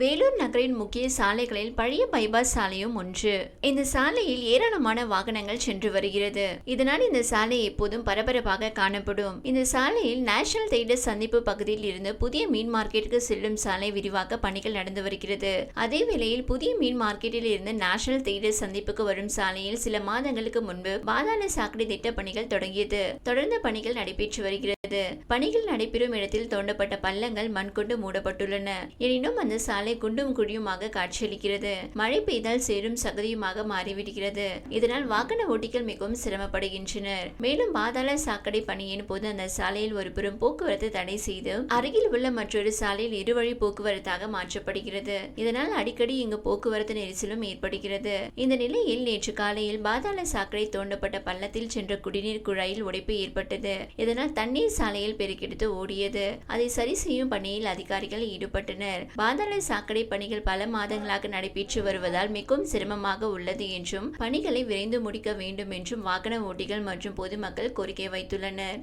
வேலூர் நகரின் முக்கிய சாலைகளில் பழைய பைபாஸ் சாலையும் ஒன்று. இந்த சாலையில் ஏராளமான வாகனங்கள் சென்று வருகிறது. இதனால் இந்த சாலை எப்போதும் பரபரப்பாக காணப்படும். இந்த சாலையில் நேஷனல் தேட்டர் சந்திப்பு பகுதியில் இருந்து புதிய மீன் மார்க்கெட்டுக்கு செல்லும் சாலை விரிவாக்க பணிகள் நடந்து வருகிறது. அதே வேளையில் புதிய மீன் மார்க்கெட்டில் இருந்து நேஷனல் தேட்டர் சந்திப்புக்கு வரும் சாலையில் சில மாதங்களுக்கு முன்பு பாதாள சாக்கடை திட்ட பணிகள் தொடங்கியது. தொடர்ந்து பணிகள் நடைபெற்று வருகிறது. பணிகள் நடைபெறும் இடத்தில் தோண்டப்பட்ட பள்ளங்கள் மண் கொண்டு மூடப்பட்டுள்ளன. எனினும் அந்த சாலை குண்டும் குழியுமாக காட்சியளிக்கிறது. மழை பெய்தால் சேரும் சகதியுமாக மாறிவிடுகிறது. இதனால் வாகன ஓட்டிகள் மிகவும் சிரமப்படுகின்றனர். மேலும் பாதாள சாக்கடை பணியின் போது அந்த சாலையில் ஒருபுறம் போக்குவரத்து தடை செய்து அருகில் உள்ள மற்றொரு சாலையில் இருவழி போக்குவரத்தாக மாற்றப்படுகிறது. இதனால் அடிக்கடி இங்கு போக்குவரத்து நெரிசலும் ஏற்படுகிறது. இந்த நிலையில் நேற்று காலையில் பாதாள சாக்கடை தோண்டப்பட்ட பள்ளத்தில் சென்ற குடிநீர் குழாயில் உடைப்பு ஏற்பட்டது. இதனால் தண்ணீர் சாலையில் பெருக்கெடுத்து ஓடியது. அதை சரி செய்யும் பணியில் அதிகாரிகள் ஈடுபட்டனர். பாதாள சாக்கடை பணிகள் பல மாதங்களாக நடைபெற்று வருவதால் மிகவும் சிரமமாக உள்ளது என்றும் பணிகளை விரைந்து முடிக்க வேண்டும் என்றும் வாகன ஓட்டிகள் மற்றும் பொதுமக்கள் கோரிக்கை வைத்துள்ளனர்.